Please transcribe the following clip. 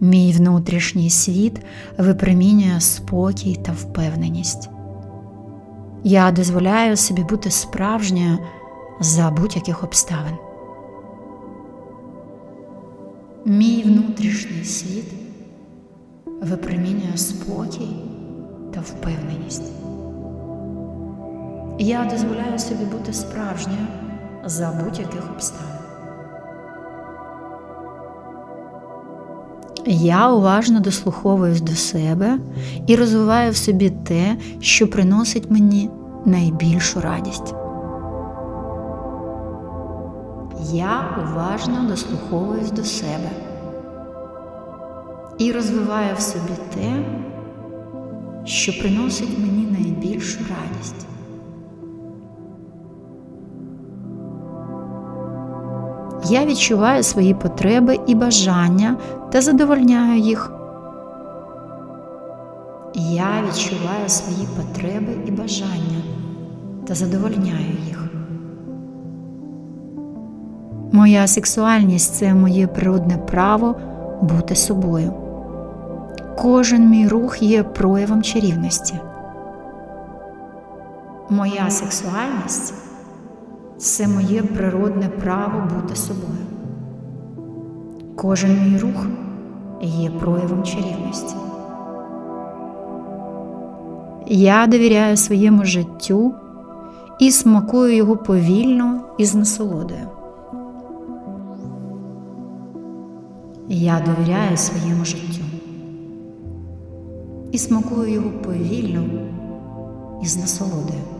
Мій внутрішній світ випромінює спокій та впевненість. Я дозволяю собі бути справжньою за будь-яких обставин. Мій внутрішній світ випромінює спокій та впевненість. Я дозволяю собі бути справжньою за будь-яких обставин. Я уважно дослуховуюсь до себе і розвиваю в собі те, що приносить мені найбільшу радість. Я уважно дослуховуюсь до себе і розвиваю в собі те, що приносить мені найбільшу радість. Я відчуваю свої потреби і бажання та задовольняю їх. Я відчуваю свої потреби і бажання та задовольняю їх. Моя сексуальність це моє природне право бути собою. Кожен мій рух є проявом чарівності. Моя сексуальність це моє природне право бути собою. Кожен мій рух є проявом чарівності. Я довіряю своєму життю і смакую його повільно і з насолодою. Я довіряю своєму життю і смакую його повільно і з насолодою.